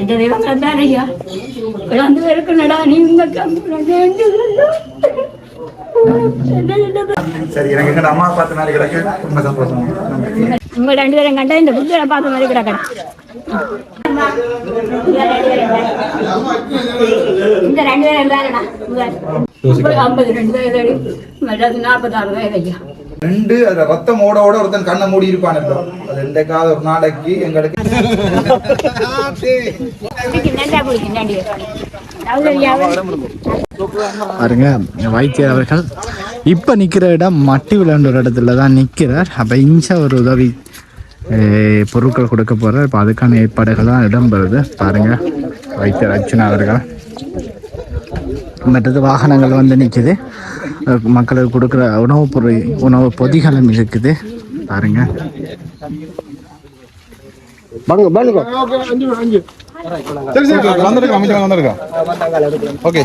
எந்த தெய்வங்கள் தான் ஐயா இழந்து இருக்கணும்டா நீ இந்த சரி எனக்கு எங்க அம்மா பார்த்த மாதிரி கிடக்கு ரொம்ப சந்தோஷம் உங்க ரெண்டு பேரும் ரெண்டு அதுல ரத்தம் ஓட ஓட ஒருத்தன் கண்ணை மூடி இருப்பான் அது ரெண்டுக்காவது ஒரு நாளைக்கு எங்களுக்கு. பாருங்க வைத்தியர் அவர்கள் இப்போ நிற்கிற இடம் மட்டி விளையாண்ட ஒரு இடத்துல தான் நிற்கிறார் அப்போ இஞ்ச ஒரு உதவி பொருட்கள் கொடுக்க போகிறார் இப்போ அதுக்கான ஏற்பாடுகள் தான் இடம்பெறுது. பாருங்க வைத்தியர் அர்ச்சனா அவர்கள். மற்றது வாகனங்கள் வந்து நிற்குது மக்களுக்கு கொடுக்குற உணவுப் பொருள் உணவு பொதிகளும் இருக்குது. பாருங்க. ஓகே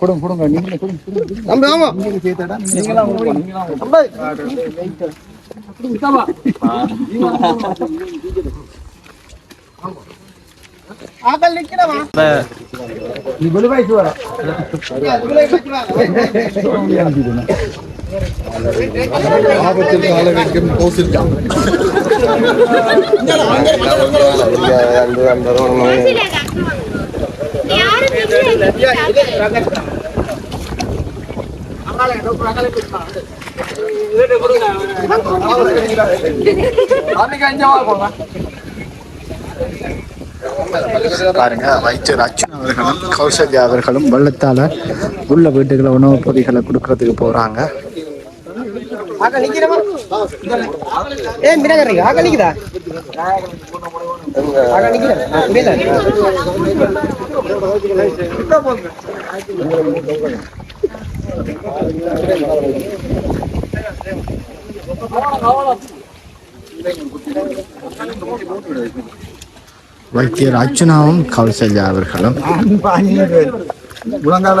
கொடுங்க கொடுங்க. நீங்க சேர்த்தாடா நீங்களாம் நீ வெளிவாய்க்கு வர ஆபத்தில் கால வைக்கும் கோசில்தான் பாருங்க வைத்தியர் அர்ச்சுனா அவர்களும் கௌசல்யா அவர்களும் வெள்ளத்தால உள்ள வீட்டுகளை உணவுப் பொதிகளை கொடுக்கறதுக்கு போறாங்க. ಏ வைத்தியர் அர்ச்சுனாவும் கௌசல்யா அவர்களும். முழங்கால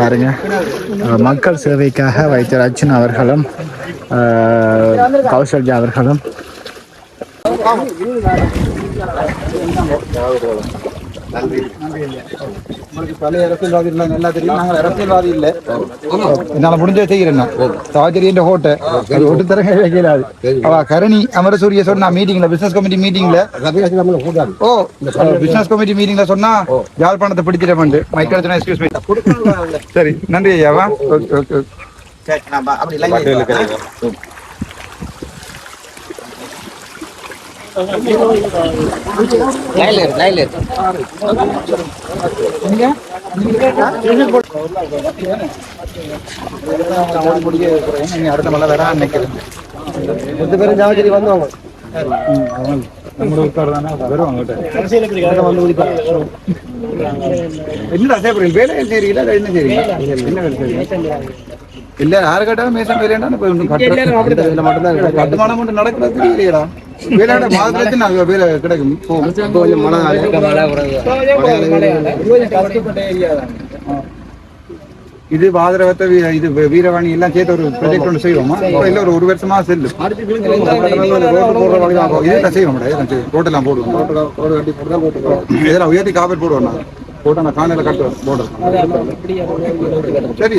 பாருங்க. மக்கள் சேவைக்காக வைத்தியர் அர்ச்சுனா அவர்களும் கௌசல்யா அவர்களும். உங்களுக்கு பழைய அரசியல்வாதி இல்லை நல்லா தெரியும்? நாங்கள் அரசியல்வாதி இல்லை. என்னால முடிஞ்சதை செய்கிறேன் நான். சாஜரியன்ற ஹோட்டல் அது ஒட்டு தர வைக்கலாது அவ கரணி அமரசூரிய சொன்னா மீட்டிங்ல பிசினஸ் கமிட்டி மீட்டிங்ல ஓ பிசினஸ் கமிட்டி மீட்டிங்ல சொன்னா யாழ்ப்பாணத்தை பிடிச்சிடமாண்டு மைக்கேல் சொன்னா எக்ஸ்கியூஸ் மீ சரி நன்றி ஐயாவா? ஓகே ஓகே லைலர் லைலர் அடுத்த மழை வர நினைக்கிறேன் ரெண்டு பேரும் ஜாவஜரி வந்தவங்க நம்மளோட உட்கார் தானே வருவாங்க என்ன சேப்பறீங்க வேலை செய்றீங்களா என்ன செய்றீங்க என்ன வேலை செய்றீங்க இல்ல யாரு கேட்டாலும் மேசன் வேலையாண்டா இப்ப மட்டும்தான் கட்டுமானம் மட்டும் நடக்கிறது தெரியலையடா. வேலையாட மாதத்துல நாங்க வேலை கிடைக்கும். கொஞ்சம் மழை இது பாதரவத்தை இது வீரவாணி எல்லாம் சேர்த்து ஒரு ப்ராஜெக்ட் ஒன்று செய்வோமா? இல்ல ஒரு ஒரு வருஷமா போடுற வழி தான் இதெல்லாம் செய்வோம் போடுவோம். இதெல்லாம் உயர்த்தி காப்பீடு போடுவோம். போட்டு அந்த காணையில கட்டுவேன் போர்டர் சரி. சரி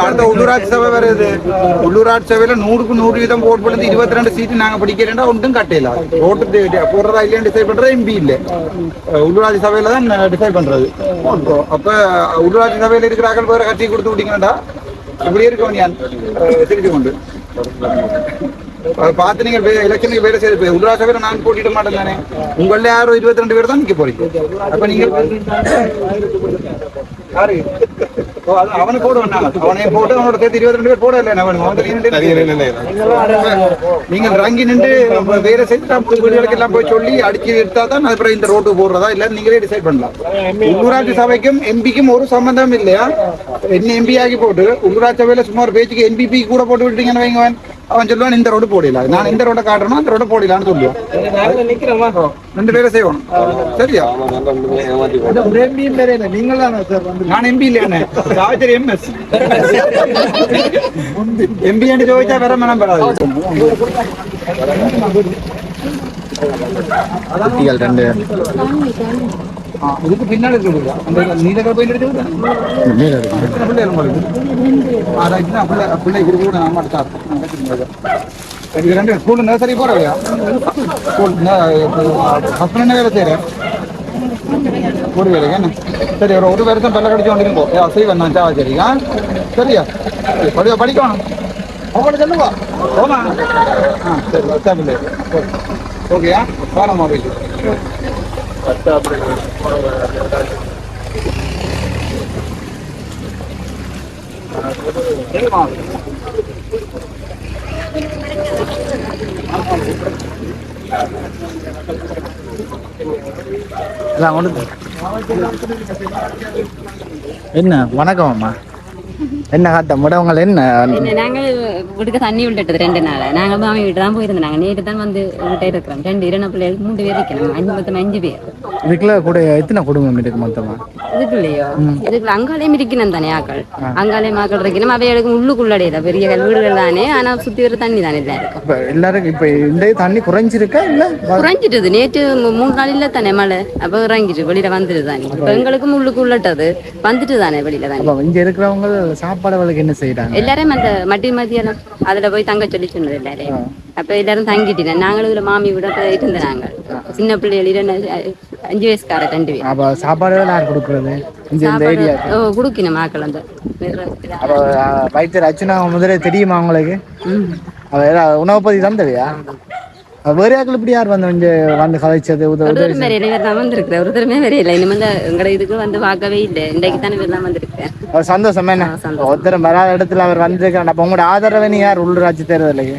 அடுத்த உள்ளூராட்சி சபை வருது. உள்ளூராட்சி சபையில நூறுக்கு நூறு வீதம் போட் பண்ணி இருபத்தி ரெண்டு சீட்டு நாங்க படிக்கிறேன்டா ஒன்றும் கட்டையில ஓட்டு போடுறதா இல்லையா டிசைட் பண்றது எம்பி இல்ல. உள்ளூராட்சி சபையில தான் டிசைட் பண்றது. அப்ப உள்ளூராட்சி சபையில இருக்கிறார்கள் வேற கட்சி கொடுத்து விட்டீங்கன்னா இப்படி இருக்கும் ஞான் தெரிஞ்சு கொண்டு பார்த்து நீங்க எலெக்ஷனுக்கு வேலை செய்ய போய் சபையில நான் போட்டிட மாட்டேன் தானே? உங்கள யாரும் இருபத்தி ரெண்டு பேர் தான் நிக்க போறீங்க. அப்ப நீங்க போட வேண்டாம் அவனை போட்டு அவனோட சேர்த்து இருபத்தி பேர் போட இல்லை அவன் நீங்கள் ரங்கி நின்று வேலை செய்து நம்ம வீடுகளுக்கு எல்லாம் போய் சொல்லி அடிச்சு எடுத்தா தான் அப்புறம் இந்த ரோட்டு போடுறதா இல்ல நீங்களே டிசைட் பண்ணலாம் உள்ளூராட்சி சபைக்கும் எம்பிக்கும் ஒரு சம்பந்தம் இல்லையா என்ன எம்பி ஆகி போட்டு உள்ளூராட்சி சபையில சும்மா ஒரு பேச்சுக்கு என்பிபி கூட போட்டு விட்டீங்கன்னு வைங்க அவன். அவன் சொல்லுவான் இந்த ரோடு போடல நான் இந்த ரோட காட்டுறேன்னா அந்த ரோட போடலான்னு சொல்லுவான் ரெண்டு பேரும் செய்யணும் சரியா நீங்கள் தான் சார் வந்து நான் எம்பி இல்லையானே சாவித்திரி எம்எஸ் எம்பி என்று ചോദിച്ചാൽ வேற மனம் பெறாது குட்டிகள் ரெண்டு ஆ, இதுக்கு பின்னாடி இருக்கு அந்த எடுத்து மேல இருக்கு. எத்தனை பிள்ளைகள் உங்களுக்கு இதுதான் பிள்ளை பிள்ளை இருக்கு கூட நான் மாட்டா இது ரெண்டு ஸ்கூல் நர்சரி போறவையா ஸ்கூல் ஹஸ்பண்ட் என்ன வேலை செய்யறேன் ஒரு வேலைக்கு என்ன? சரி ஒரு ஒரு வருஷம் பல்ல கடிச்சு கொண்டிருக்கோ ஏ அசைவன் நான் சாவா சரியா சரியா? சரி, படி படிக்கணும். அவங்கள சொல்லுவா. போமா ஆ சரி பிள்ளை ஓகேயா? பாரம்மா போயிட்டு சரிம்மா எல்லாம் என்ன வணக்கம் அம்மா என்ன காட்ட முடவங்கள் என்ன? என்ன நாங்க வீட்டுக்கு தண்ணி விட்டுட்டது ரெண்டு நாள். நாங்க மாமி வீட்டு தான் போயிருந்தோம். நாங்க நேற்று தான் வந்து வீட்டை இருக்கிறோம். ரெண்டு இரண்டு பிள்ளைகள் மூணு பேர் இருக்கணும் அஞ்சு மொத்தம் அஞ்சு பேர். இதுக்குள்ள கூட எத்தனை குடும்பம் இருக்கு மொத்தமா? இதுக்குள்ளேயோ? இதுக்குள்ள அங்காலையும் இருக்கணும் தானே ஆக்கள். அங்காலையும் ஆக்கள் இருக்கணும். அவைகளுக்கு உள்ளுக்குள்ளடையில பெரிய கல் வீடுகள் தானே. ஆனா சுத்தி வர தண்ணி தானே இருக்கும் இப்ப எல்லாருக்கும் இப்ப இந்த தண்ணி குறைஞ்சிருக்கா இல்ல குறைஞ்சிட்டது. நேற்று மூணு நாள் இல்ல தானே மழை. அப்ப இறங்கிட்டு வெளியில வந்துட்டு தானே இப்ப எங்களுக்கும் உள்ளுக்கு உள்ளட்டது வந்துட்டு தானே வெளியில தானே இங்க இருக்கிறவங்க வேலைக்கு என்ன செய்யறாங்க எல்லாரும் அந்த மட்டி மதியெல்லாம் அதுல போய் தங்க சொல்லி சொன்னது எல்லாரையும். அப்ப எல்லாரும் தங்கிட்டேன் நாங்களும் இதுல மாமி விட இருந்த நாங்க சின்ன பிள்ளைகள் அஞ்சு வயசுக்கார ரெண்டு பேர். அப்ப சாப்பாடு யார் கொடுக்கறது? ஓ குடுக்கணும் ஆக்கள் அந்த வைத்தியர் அர்ச்சனா முதலே தெரியுமா உங்களுக்கு? அவ உணவு பத்தி தந்தவையா வேற யாக்கள் இப்படி யார் வந்து இங்க வந்து கதைச்சது உதவி இவர் தான் வந்திருக்கிறேன் ஒரு தடவை வேற இல்லை. இனிமே வந்து எங்களை இதுக்கு வந்து பார்க்கவே இல்லை. இன்றைக்கு தானே இவர் தான் வந்திருக்கேன் அவர் சந்தோஷம் என்ன. ஒருத்தர் வராத இடத்துல அவர் வந்திருக்காங்க அப்ப உங்களோட ஆதரவை நீ யார் உள்ளூராட்சி தேர்தலுக்கு?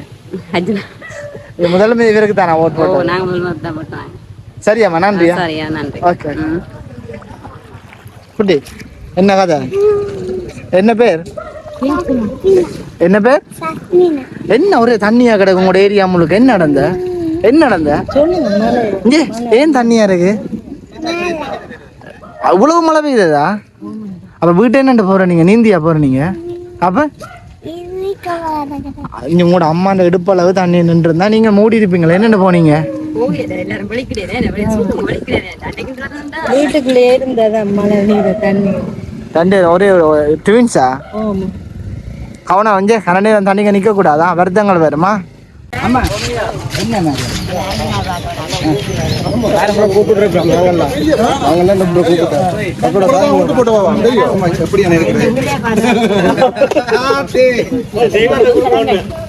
முதல்ல இவருக்கு தான் நான் ஓட் ஓ போட்டேன் நாங்க முதல்ல தான் போட்டோம் சரியாம்மா நன்றியா சரியா நன்றி. ஓகே. குட்டி என்ன கதை? என்ன பேர்? என்ன பேர்? என்ன ஒரே தண்ணியா கிடக்கு உங்களோட ஏரியா முழுக்க? என்ன நடந்த? என்ன நடந்த? இங்கே ஏன் தண்ணியா இருக்கு? அவ்வளவு மழை பெய்யுதா அப்ப வீட்டு என்னண்டு போற நீங்க? நீந்தியா போற நீங்க? அப்ப? இங்க உங்களோட அம்மாண்ட இடுப்பளவு தண்ணி நின்று இருந்தா நீங்க மூடி இருப்பீங்களா? என்னென்ன போனீங்க? வீட்டுக்குள்ளே இருந்ததா மழை நீர் தண்ணி. தண்டி ஒரே ட்வின்ஸா கவனம் வந்து நேரம் தண்ணிங்க நிக்க கூடாதா வருத்தங்கள் வருமா ஆமா என்ன விட்டு போட்டு வா, வா. தெரியும். ஆமா, எப்படி என்ன இருக்குது ஆ, சரி. வா. அப்ப அம்மாவுக்கு தெரியுது தொடர்ந்து கொண்டு தான் பார்த்து விடுவீங்க அவங்களும் போய் எல்லாம் பாக்குறான் எங்க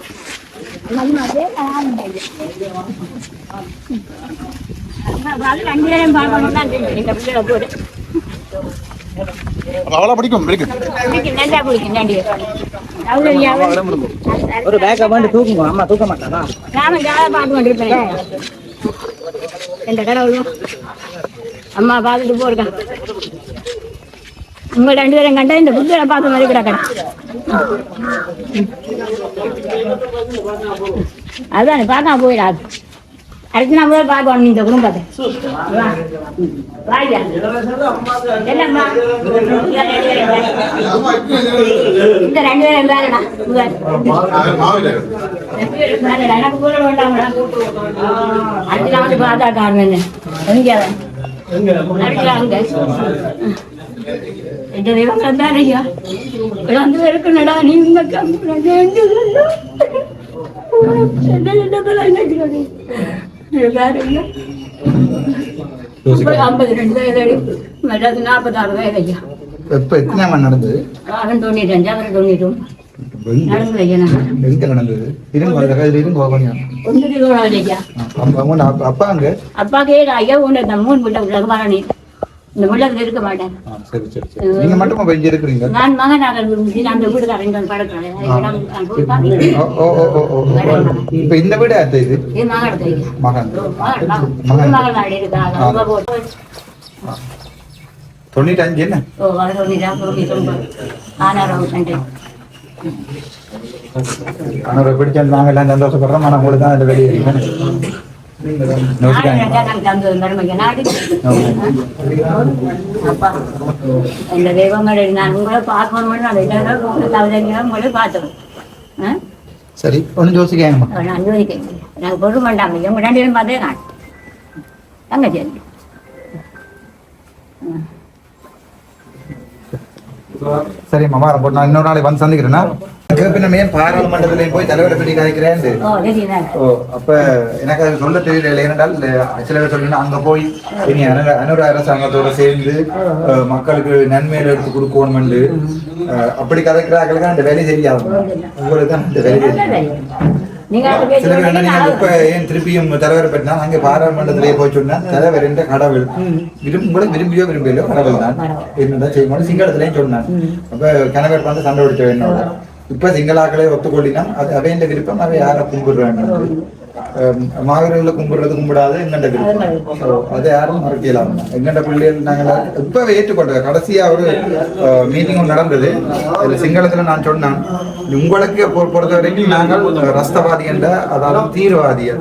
பாருங்க ரெண்டு பேரும் பார்க்கணும் தான் எங்க பிள்ளைகளை போடு அவளா பிடிக்கும் பிடிக்கும் ஒரு பேக்கை வந்து தூக்குங்க அம்மா தூக்க மாட்டானா நாம ஜாலியாக பார்த்து கொண்டிருப்பேன் இந்த கடவுளும் அம்மா பார்த்துட்டு போயிருக்கேன் உங்க ரெண்டு பேரும் கண்டா இந்த புத்தரை பார்த்த மாதிரி அதான் பார்க்காம போயிடாது அடுத்து நான் முதல்ல பார்க்கணும் இந்த குடும்பத்தை? இந்த ரெண்டு பேரும். எனக்கு கூட. அடுத்து நான் வந்து பார்த்தா காரணம் எங்க அவன்? இந்த தெய்வம் தான் ஐயா வந்து இருக்குனடா நீ இந்த ஐம்பது ரெண்டு வயது மற்றது நாற்பத்தாறு வயது ஐயா இப்ப எத்தனை மணி நடந்தது அவன் தொண்ணூற்றி தொண்ணூறும் எங்க- நடந்தது ஐயா நான் எங்க நடந்தது இருங்க அந்த கையில் இருங்க போகணும் ஒன்று அப்பா அங்க ஐயா மூணு பிள்ளை உள்ள வரணி இந்த உள்ளத்துல இருக்க மாட்டேன் சரி சரி சரி. நீங்க மட்டும் இப்ப இங்க இருக்கிறீங்க? நான் மகனாக இருந்து அந்த வீடுக்காரன் படுக்கிறேன் ஓ ஓ ஓ ஓ, ஓ இப்ப இந்த வீடு யார்து இது? இது மகன் மகன். என்ன? ஓ வர சொல்லிடா சொல்லி ரொம்ப ஆனாரம் நன்றி அவரை பிடிச்ச நாங்க எல்லாம் சந்தோஷப்படுறோம். ஆனா உங்களுக்கு தான் அந்த வெளியே இந்த தெய்வங்களை நான் உங்களை பார்க்கணும் அதை கவிதைங்களும் உங்களை பார்த்தோம்? சரி ஒன்றும் யோசிக்காங்கம்மா நான் அனுமதிக்கிறேன் நாங்கள் பொருள் வேண்டாம் இவங்க ரெண்டு பேரும் பார்த்தே நான் தங்கச்சி சரிம்மா வாரம் போட்டு நான் இன்னொரு நாளைக்கு வந்து சந்திக்கிறேன்னா ஏன் பாராளுமன்றத்திலையும் போய் தலைவரை பற்றி கதைக்கிறேன் ஓ அப்ப எனக்கு அது சொல்ல தெரியல ஏனென்றால் சில பேர் சொல்லினா அங்க போய் இனி அனு அனுர அரசாங்கத்தோட சேர்ந்து மக்களுக்கு நன்மையில எடுத்து கொடுக்கணும் அப்படி கதைக்கிறார்களுக்கு அந்த வேலை தெரியாது உங்களுக்கு தான் அந்த வேலை தெரியும் சில பேர் இப்ப ஏன் திருப்பியும் தலைவரை பற்றினா அங்கே பாராளுமன்றத்திலே போய் சொன்னா தலைவர் என்ற கடவுள். விரும்ப உங்களை விரும்பியோ விரும்பியோ கடவுள் தான். என்னதான் செய்யணும் சிங்களத்திலையும் சொன்னான் அப்ப கணவர் வந்து சண்டை பிடிச்ச என்னோட. இப்ப சிங்களாக்களே ஒத்துக்கொள்ளினா அது அவையின் விருப்பம் அவை யாரை கும்பிடுறாங்க? மாவீரர்களை கும்பிடுறது கும்பிடாது எங்கண்ட விருப்பம். அதை யாரும் மறக்கலாம் எங்கண்ட பிள்ளைகள் நாங்கள் இப்ப ஏற்றுக்கொண்டது கடைசியா ஒரு மீட்டிங் நடந்தது. அதுல சிங்களத்துல நான் சொன்னேன். உங்களுக்கு பொறுத்த வரைக்கும் நாங்கள் ரஸ்தவாதி என்ற அதாவது தீவிரவாதிகள்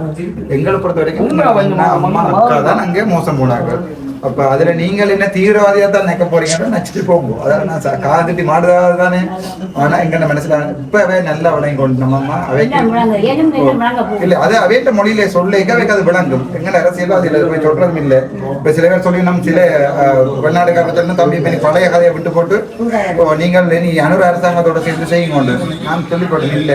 எங்களை பொறுத்த வரைக்கும் அம்மா அக்கா தான் அங்கே மோசம் போனாங்க அப்ப அதுல நீங்கள் என்ன தீவிரவாதியா தான் நினைக்க போறீங்கன்னு நினைச்சிட்டு போங்க. அதாவது நான் காதுட்டி மாடுறதா தானே. ஆனா எங்க மனசுல இப்பவே நல்ல விளங்கி கொண்டு நம்ம அம்மா அவைக்கு இல்ல அது அவையிட்ட மொழியில சொல்ல அவைக்கு அது விளங்கும்? எங்க அரசியல்வாதிகள் போய் சொல்றதும் இல்ல. இப்ப சில பேர் சொல்லி நம்ம சில அஹ், வெளிநாடுகாரர் சொன்னா தம்பி இப்ப பழைய கதையை விட்டு போட்டு இப்போ நீங்கள் நீ அனுர அரசாங்கத்தோட சேர்ந்து செய்யுங்க நான் சொல்லி போட்டேன் இல்ல.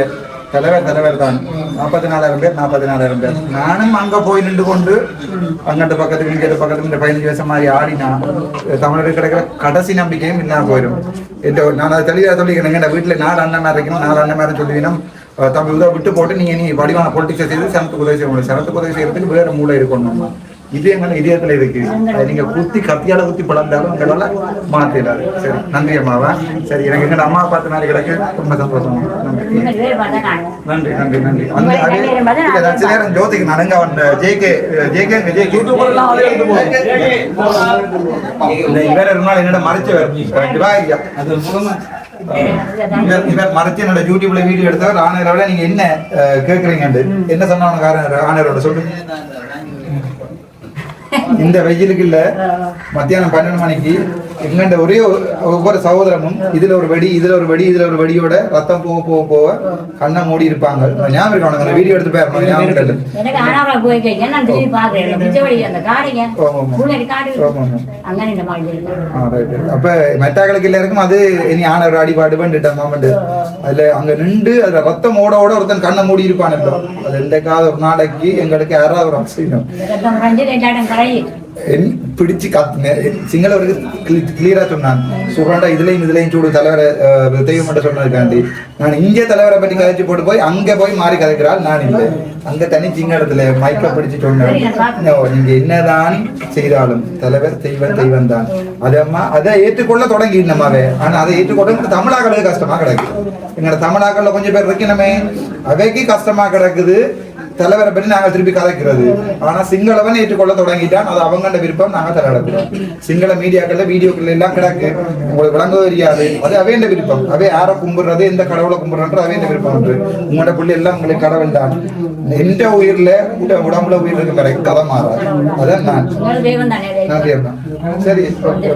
தலைவர் தலைவர் தான். நாற்பத்தி நாலாயிரம் பேர் நாற்பத்தி நாலாயிரம் பேர். நானும் அங்க போய் நின்று கொண்டு அங்கிட்ட பக்கத்துக்கு இங்கிட்ட பக்கத்துக்கு இந்த பதினஞ்சு வருஷம் மாதிரி ஆடினா தமிழருக்கு கிடைக்கிற கடைசி நம்பிக்கையும் இல்லாம போயிடும். என்ற நான் அதை தெளிவாக சொல்லிக்கிறேன். எங்க வீட்டுல நாலு அண்ணன் மாதிரி இருக்கணும் நாலு அண்ணன் மாதிரி சொல்லுவீங்கன்னா தமிழ் விட்டு போட்டு நீங்க நீ வடிவான பொலிட்டிக்ஸை செய்து சனத்துக்கு உதவி செய்ய முடியும் சனத்துக்கு உதவி செய்யறதுக்கு வேற மூளை இருக்கணும். இது எங்க இதயத்துல இருக்கு. நீங்க குத்தி கத்தியால குத்தி பிளந்தாலும் உங்களால மாத்திடாது சரி நன்றி அம்மாவா சரி எனக்கு எங்க அம்மா பார்த்த மாதிரி கிடக்கு. ரொம்ப சந்தோஷம். நன்றி. நன்றி நன்றி அந்த அது நேரம் ஜோதிக்கு நனங்க வந்த ஜேகே ஜேகே ஜேகே. இவர் ஒரு நாள் என்னோட மறைச்சவர் அது மூலமா மறைச்சு என்னோட யூடியூப்ல வீடியோ எடுத்தவர் ஆனரோட நீங்க என்ன கேக்குறீங்கன்னு என்ன சொன்னாங்க ஆனரோட சொல்லுங்க இந்த வெயிலுக்கு இல்ல மத்தியானம் பன்னெண்டு மணிக்கு எங்கண்ட ஒரே ஒவ்வொரு சகோதரமும் இதுல ஒரு வெடி இதுல ஒரு வெடி இதுல ஒரு வெடியோட ரத்தம் போக போக போக கண்ணை மூடி இருப்பாங்க. ஞாபகம் இருக்கு? உனக்கு அந்த வீடியோ எடுத்து போய் ஞாபகம். அப்ப மெட்டாக்களுக்கு எல்லாருக்கும் அது இனி ஆன ஒரு அடிபாடு பண்ணிட்டேன் மாமண்டு அதுல அங்க நின்று அதுல ரத்தம் ஓட ஓட ஒருத்தன் கண்ணை மூடி இருப்பான் அது எந்தக்காவது ஒரு நாளைக்கு எங்களுக்கு யாராவது ஒரு அவசியம் பிடிச்சு காத்துனேன் சிங்களவருக்கு கிளியரா சொன்னான். சுரண்டா இதுலயும் இதுலயும் சூடு தலைவரை தெய்வம் மட்டும் சொன்னதுக்காண்டி நான் இங்கே தலைவரை பற்றி கதைச்சு போட்டு போய் அங்க போய் மாறி கதைக்கிறாள் நான் இல்லை. அங்க தனி சிங்களத்துல மைக்க பிடிச்சு சொன்னேன். "No, நீங்க என்னதான் செய்தாலும் தலைவர் தெய்வம் தெய்வம் தான் அது அம்மா அதை ஏற்றுக்கொள்ள தொடங்கி நம்மாவே ஆனா அதை ஏற்றுக்கொள்ள தமிழாக்களுக்கு கஷ்டமா கிடக்கு. எங்களோட தமிழாக்கள்ல கொஞ்சம் பேர் இருக்கணுமே. அவைக்கு கஷ்டமா கிடக்குது. தலைவரை பற்றி நாங்கள் திருப்பி கதைக்கிறது. ஆனா சிங்களவன் ஏற்றுக்கொள்ள தொடங்கிட்டான். அது அவங்கண்ட விருப்பம் நாங்க தலையிடப்போம் சிங்கள மீடியாக்கள்ல வீடியோக்கள் எல்லாம் கிடக்கு. உங்களுக்கு விளங்க தெரியாது. அது அவேண்ட விருப்பம். அவே யாரை கும்பிடுறது எந்த கடவுளை கும்பிடுறது அவேண்ட விருப்பம் உண்டு. உங்களோட பிள்ளை எல்லாம் உங்களுக்கு கடவுள் தான். எந்த உயிர்ல உட- உடம்புல உயிர் இருக்கு வரை கதை மாறாது அதான் நான். அம்மா சரி ஓகே,